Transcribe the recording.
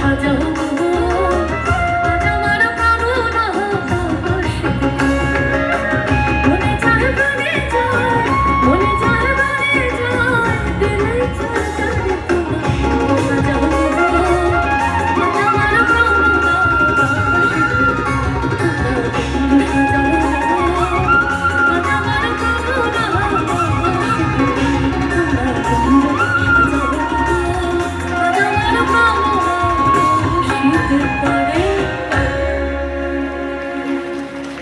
সাজাও Bye.